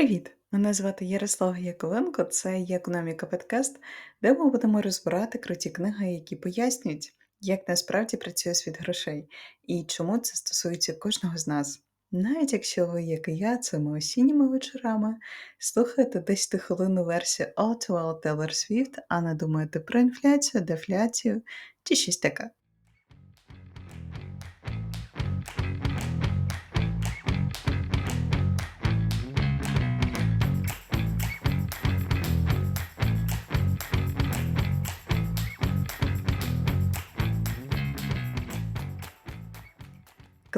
Привіт! Мене звати Ярослава Яковенко, це економіка подкаст, де ми будемо розбирати круті книги, які пояснюють, як насправді працює світ грошей і чому це стосується кожного з нас. Навіть якщо ви, як і я, цими осінніми вечорами слухаєте 10-хвилинну версію All to All Taylor Swift, а не думаєте про інфляцію, дефляцію чи щось таке.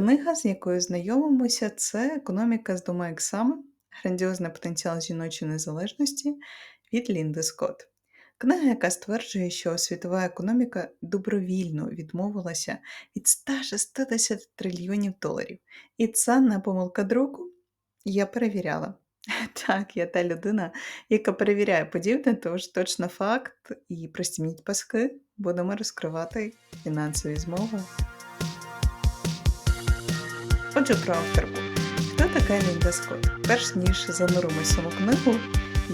Книга, з якою знайомимося, це Економіка з двома іксами, грандіозний потенціал жіночої незалежності від Лінди Скотт. Книга, яка стверджує, що світова економіка добровільно відмовилася від 160 трильйонів доларів. І це не помилка друку. Я перевіряла. Так, я та людина, яка перевіряє подібне, тож точно факт і простіміть паски, будемо розкривати фінансові змови. Отже, про авторку. Хто така Лінда Скотт? Перш ніж зануримось в саму книгу,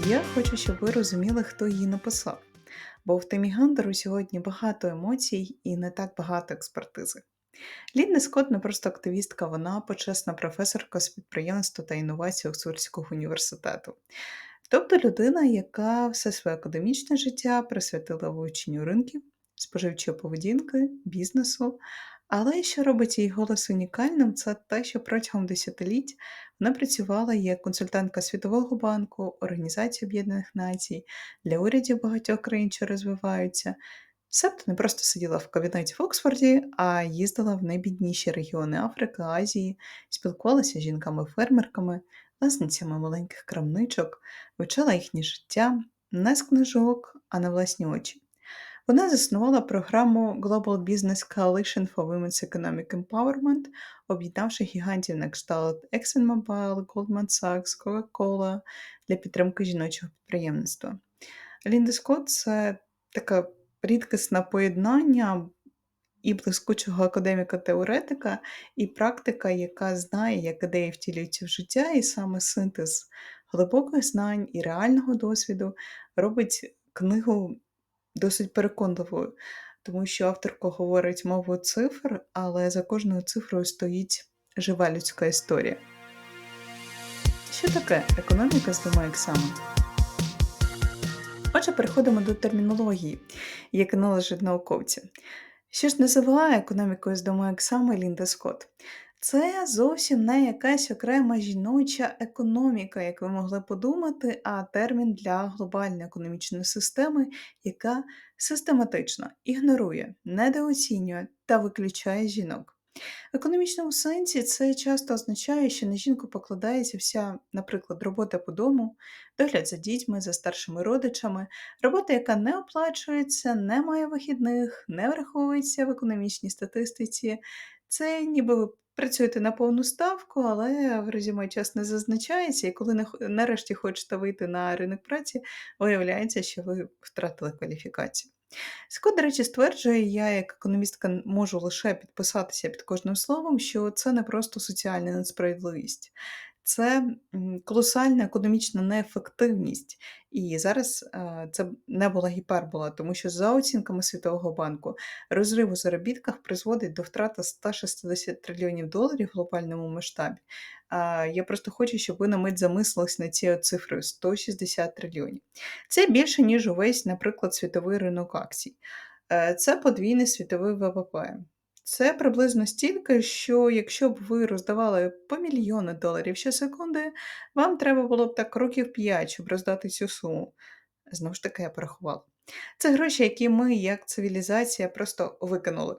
я хочу, щоб ви розуміли, хто її написав. Бо в темі Гандеру сьогодні багато емоцій і не так багато експертизи. Лінда Скотт не просто активістка, вона почесна професорка з підприємства та інновацій Оксфордського університету. Тобто людина, яка все своє академічне життя присвятила вивченню ринків, споживчої поведінки, бізнесу, але що робить її голос унікальним, це те, що протягом десятиліть вона працювала як консультантка Світового банку, Організації Об'єднаних Націй для урядів багатьох країн, що розвиваються. Себто не просто сиділа в кабінеті в Оксфорді, а їздила в найбідніші регіони Африки, Азії, спілкувалася з жінками-фермерками, власницями маленьких крамничок, вивчала їхнє життя, не з книжок, а на власні очі. Вона заснувала програму Global Business Coalition for Women's Economic Empowerment, об'єднавши гігантів на кшталт ExxonMobil, Goldman Sachs, Coca-Cola для підтримки жіночого підприємництва. Лінда Скотт це таке рідкісне поєднання і блискучого академіка-теоретика, і практика, яка знає, як ідеї втілюються в життя, і саме синтез глибоких знань і реального досвіду робить книгу досить переконливою, тому що авторка говорить мовою цифр, але за кожною цифрою стоїть жива людська історія. Що таке економіка з двома іксами? Отже, переходимо до термінології, яка належить науковці. Що ж називає економікою з двома іксами Лінда Скотт? Це зовсім не якась окрема жіноча економіка, як ви могли подумати, а термін для глобальної економічної системи, яка систематично ігнорує, недооцінює та виключає жінок. В економічному сенсі це часто означає, що на жінку покладається вся, наприклад, робота по дому, догляд за дітьми, за старшими родичами, робота, яка не оплачується, не має вихідних, не враховується в економічній статистиці. Це ніби працюєте на повну ставку, але в резюме час не зазначається, і коли нарешті хочете вийти на ринок праці, виявляється, що ви втратили кваліфікацію. Скот, до речі, стверджує, я як економістка можу лише підписатися під кожним словом, що це не просто соціальна несправедливість, це колосальна економічна неефективність. І зараз е, це не була гіпербола, тому що за оцінками Світового банку розрив у заробітках призводить до втрати 160 трильйонів доларів в глобальному масштабі. Я просто хочу, щоб ви на мить замислились над цією цифрою 160 трильйонів. Це більше, ніж увесь, наприклад, світовий ринок акцій. Е, це подвійний світовий ВВП. Це приблизно стільки, що якщо б ви роздавали по мільйону доларів щосекунди, вам треба було б так років 5, щоб роздати цю суму. Знову ж таки, я порахувала. Це гроші, які ми, як цивілізація, просто викинули.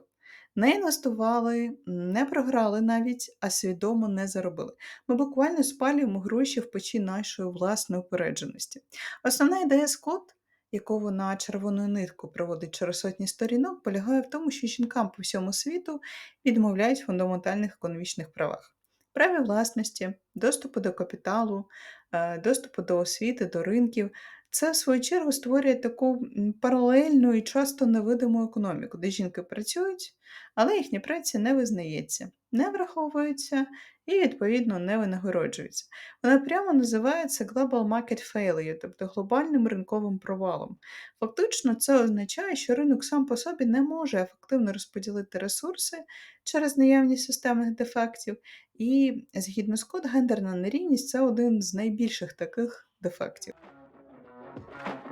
Не інвестували, не програли навіть, а свідомо не заробили. Ми буквально спалюємо гроші в печі нашої власної упередженості. Основна ідея Скотт яку вона червоною нитку проводить через сотні сторінок, полягає в тому, що жінкам по всьому світу відмовляють в фундаментальних економічних правах. Праві власності, доступу до капіталу, е, доступу до освіти, до ринків Це, в свою чергу, створює таку паралельну і часто невидиму економіку, де жінки працюють, але їхня праця не визнається, не враховується і, відповідно, не винагороджується. Вона прямо називається Global Market Failure, тобто глобальним ринковим провалом. Фактично, це означає, що ринок сам по собі не може ефективно розподілити ресурси через наявність системних дефектів, і згідно з код, гендерна нерівність це один з найбільших таких дефектів.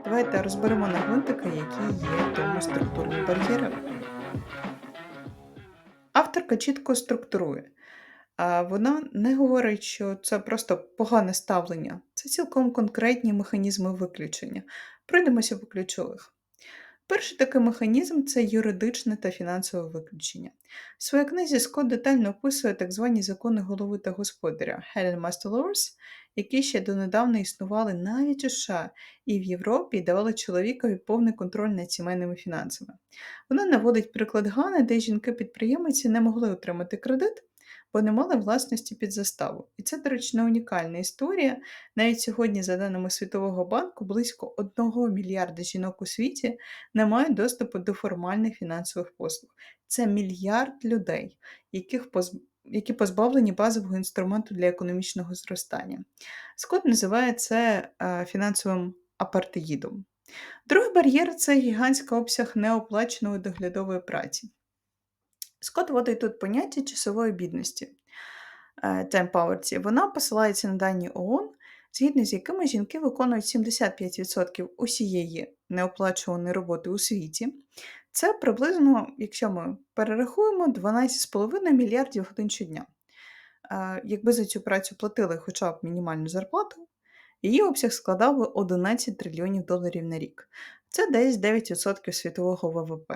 Давайте розберемо на гвинтики, які є тому структурні бар'єри. Авторка чітко структурує. Вона не говорить, що це просто погане ставлення, це цілком конкретні механізми виключення. Пройдемося по ключових. Перший такий механізм це юридичне та фінансове виключення. В своїй книзі Скотт детально описує так звані закони голови та господаря Helen Master Laws, які ще донедавна існували навіть у США і в Європі і давали чоловікові повний контроль над сімейними фінансами. Вона наводить приклад Гани, де жінки-підприємиці не могли отримати кредит, бо не мали власності під заставу. І це, до речі, не унікальна історія. Навіть сьогодні, за даними Світового банку, близько 1 мільярда жінок у світі не мають доступу до формальних фінансових послуг. Це мільярд людей, яких поз... які позбавлені базового інструменту для економічного зростання. Скотт називає це е, фінансовим апартеїдом. Другий бар'єр це гігантський обсяг неоплаченої доглядової праці. Скотт вводить тут поняття часової бідності е, time poverty. Вона посилається на дані ООН, згідно з якими жінки виконують 75% усієї неоплачуваної роботи у світі. Це приблизно, якщо ми перерахуємо, 12,5 мільярдів годин щодня. Е, Якби за цю працю платили хоча б мінімальну зарплату, її обсяг складав би 11 трильйонів доларів на рік. Це десь 9% світового ВВП.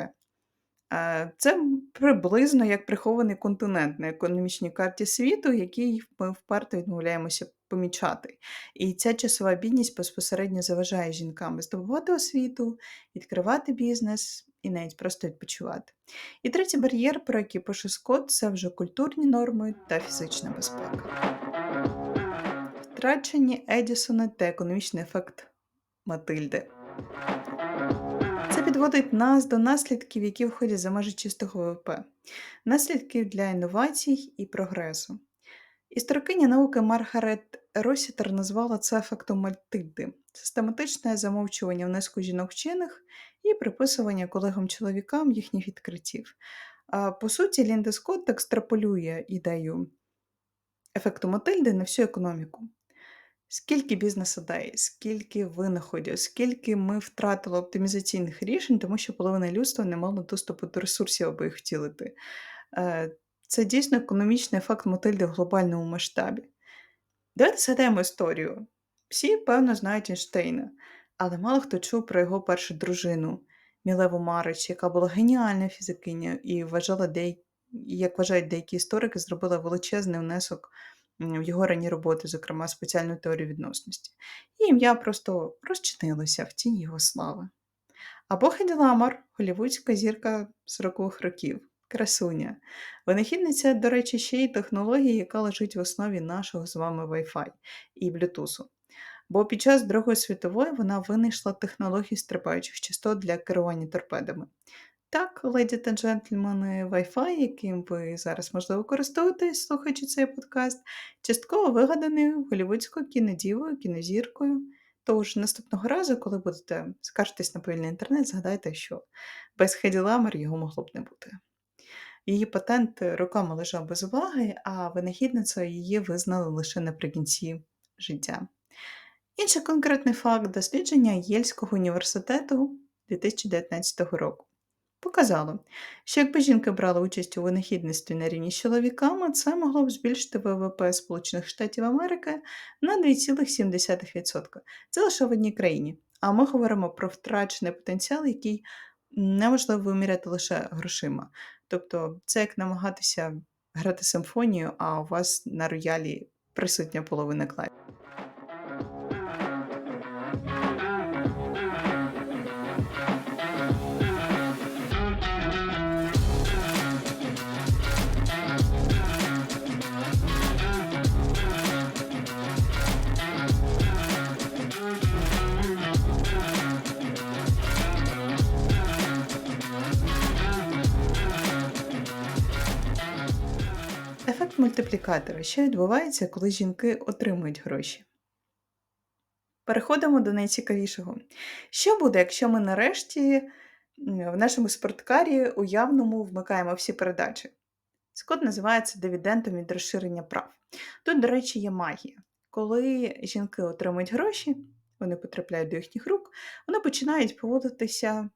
Е, Це приблизно як прихований континент на економічній карті світу, який ми вперто відмовляємося помічати. І ця часова бідність безпосередньо заважає жінкам здобувати освіту, відкривати бізнес і навіть просто відпочивати. І третій бар'єр, про який пише Скотт, це вже культурні норми та фізична безпека. Втрачені Едісона та економічний ефект Матильди. Це підводить нас до наслідків, які виходять за межі чистого ВВП, наслідків для інновацій і прогресу. Історикиня науки Маргарет Росітер назвала це ефектом Мальтильди систематичне замовчування внеску жінок вчених і приписування колегам-чоловікам їхніх відкриттів. А, По суті, Лінда Скотт екстраполює ідею ефекту Матильди на всю економіку. Скільки бізнес-ідей, скільки винаходів, скільки ми втратили оптимізаційних рішень, тому що половина людства не мала доступу до ресурсів, аби їх втілити. Е, Це дійсно економічний ефект Матильди в глобальному масштабі. Давайте згадаємо історію. Всі, певно, знають Ейнштейна, але мало хто чув про його першу дружину Мілеву Марич, яка була геніальна фізикиня і вважала деякі, як вважають деякі історики, зробила величезний внесок в його ранні роботи, зокрема спеціальну теорію відносності. І ім'я просто розчинилося в тіні його слави. Або Хеді Ламар, голівудська зірка 40-х років, красуня. Винахідниця, до речі, ще й технології, яка лежить в основі нашого з вами Wi-Fi і Bluetooth. Бо під час Другої світової вона винайшла технології стрибаючих частот для керування торпедами. Так, леді та джентльмени, Wi-Fi, яким ви зараз, можливо, користуєтесь, слухаючи цей подкаст, частково вигаданий голівудською кінодівою, кінозіркою. Тож наступного разу, коли будете скаржитись на повільний інтернет, згадайте, що без Хеді Ламер його могло б не бути. Її патент роками лежав без уваги, а винахідницею її визнали лише наприкінці життя. Інший конкретний факт дослідження Єльського університету 2019 року показало, що якби жінки брали участь у винахідництві на рівні з чоловіками, це могло б збільшити ВВП Сполучених Штатів Америки на 2,7%. Це лише в одній країні. А ми говоримо про втрачений потенціал, який неможливо виміряти лише грошима. Тобто, це як намагатися грати симфонію, а у вас на роялі присутня половина клавіш. Мультиплікатора. Що відбувається, коли жінки отримують гроші? Переходимо до найцікавішого. Що буде, якщо ми нарешті в нашому спорткарі уявному вмикаємо всі передачі? Цей код називається дивідендом від розширення прав. Тут, до речі, є магія. Коли жінки отримують гроші, вони потрапляють до їхніх рук, вони починають поводитися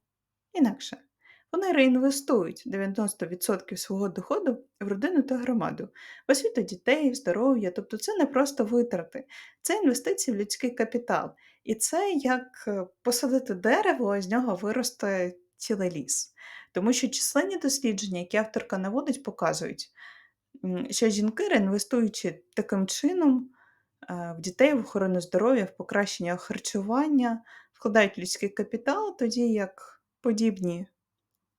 інакше. Вони реінвестують 90% свого доходу в родину та громаду, в освіту дітей, здоров'я. Тобто це не просто витрати, це інвестиції в людський капітал. І це як е, посадити дерево, а з нього виросте цілий ліс. Тому що численні дослідження, які авторка наводить, показують, що жінки, реінвестуючи таким чином е, в дітей, в охорону здоров'я, в покращення харчування, вкладають людський капітал, тоді як подібні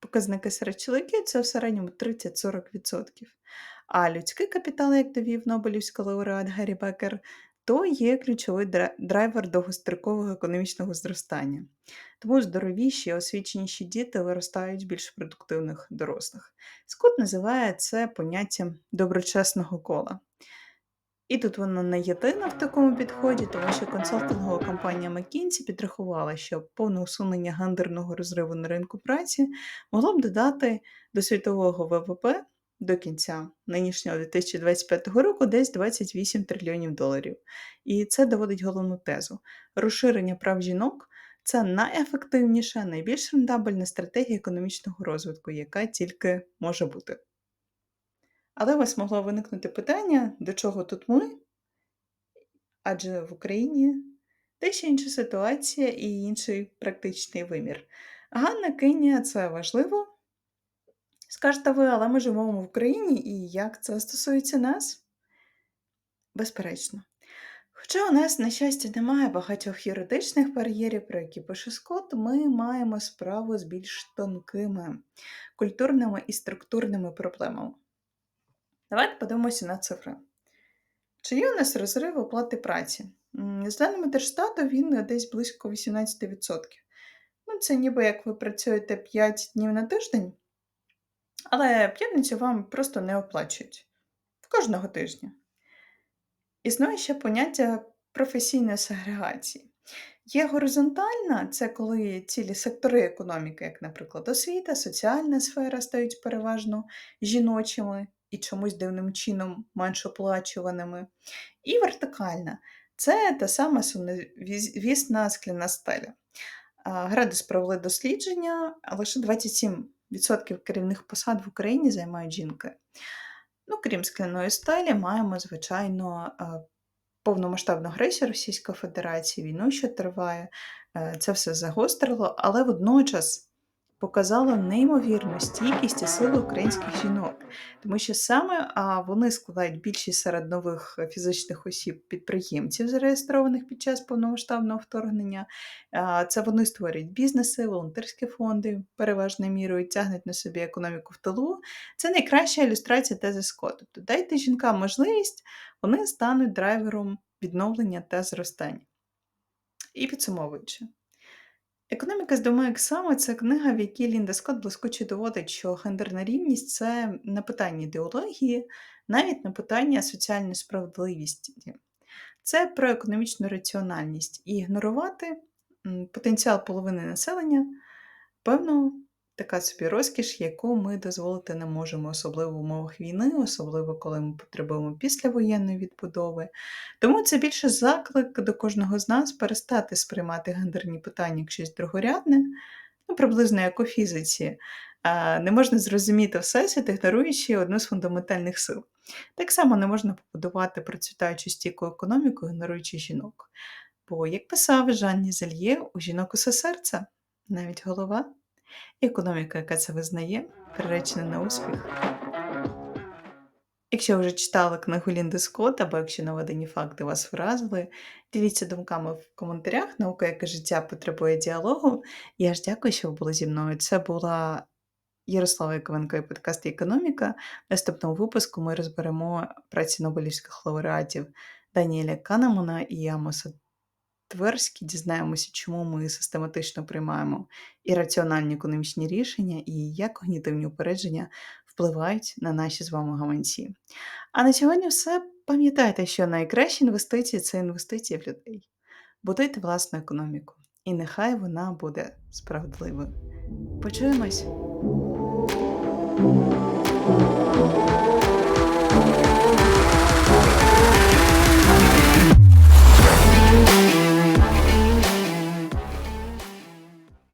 показники серед чоловіків це в середньому 30-40%. А людський капітал, як довів Нобелівський лауреат Гаррі Бекер, то є ключовий драйвер довгострокового економічного зростання. Тому здоровіші, освіченіші діти виростають більш продуктивних дорослих. Скотт називає це поняттям доброчесного кола. І тут вона не єдина в такому підході, тому що консалтингова компанія McKinsey підрахувала, що повне усунення гендерного розриву на ринку праці могло б додати до світового ВВП до кінця нинішнього 2025 року десь 28 трильйонів доларів. І це доводить головну тезу: розширення прав жінок це найефективніша, найбільш рентабельна стратегія економічного розвитку, яка тільки може бути. Але у вас могло виникнути питання, до чого тут ми? Адже в Україні дещо інша ситуація і інший практичний вимір. Ганна Кинія це важливо. Скажете ви, але ми живемо в Україні, і як це стосується нас? Безперечно. Хоча у нас, на щастя, немає багатьох юридичних бар'єрів, про які пише Скотт, ми маємо справу з більш тонкими культурними і структурними проблемами. Давайте подивимося на цифри. Чи є у нас розрив оплати праці? З даними Держстату він десь близько 18%. Ну, це ніби як ви працюєте 5 днів на тиждень, але п'ятницю вам просто не оплачують кожного тижня. Існує ще поняття професійної сегрегації. Є горизонтальна це коли цілі сектори економіки, як, наприклад, освіта, соціальна сфера, стають переважно жіночими і чомусь дивним чином менш оплачуваними. І вертикальна це та сама сумновісна скляна стеля. Градус провели дослідження, лише 27% керівних посад в Україні займають жінки. Ну, крім скляної стелі, маємо, звичайно, повномасштабну агресію Російської Федерації, війну, що триває. Е, Це все загострило, але водночас показало неймовірну стійкість і силу українських жінок, тому що саме вони складають більшість серед нових фізичних осіб підприємців, зареєстрованих під час повномасштабного вторгнення. Це вони створюють бізнеси, волонтерські фонди, переважною мірою тягнуть на собі економіку в тилу. Це найкраща ілюстрація тези Скотта. Тобто дайте жінкам можливість, вони стануть драйвером відновлення та зростання. І підсумовуючи. Економіка з двома іксами це книга, в якій Лінда Скотт блискуче доводить, що гендерна рівність це не питання ідеології, навіть не питання соціальної справедливості. Це про економічну раціональність і ігнорувати потенціал половини населення, певно, така собі розкіш, яку ми дозволити не можемо, особливо в умовах війни, особливо коли ми потребуємо післявоєнної відбудови. Тому це більше заклик до кожного з нас перестати сприймати гендерні питання як щось другорядне, ну, приблизно як у фізиці. Не можна зрозуміти всесвіт, ігноруючи одну з фундаментальних сил. Так само не можна побудувати процвітаючу стійку економіку, ігноруючи жінок. Бо, як писав Жан Нізельє, у жінок усе серце, навіть голова. Економіка, яка це визнає, приречена на успіх. Якщо вже читали книгу Лінди Скотт, або якщо наведені факти вас вразили, діліться думками в коментарях. Наука, яке життя потребує діалогу. Я ж дякую, що ви були зі мною. Це була Ярослава Яковенко і подкаст Економіка. В наступному випуску ми розберемо праці Нобелівських лауреатів Даніеля Канемана і Амоса Тверські, дізнаємося, чому ми систематично приймаємо ірраціональні економічні рішення і як когнітивні упередження впливають на наші з вами гаманці. А на сьогодні все. Пам'ятайте, що найкращі інвестиції це інвестиції в людей. Будуйте власну економіку, і нехай вона буде справедливою. Почуємось!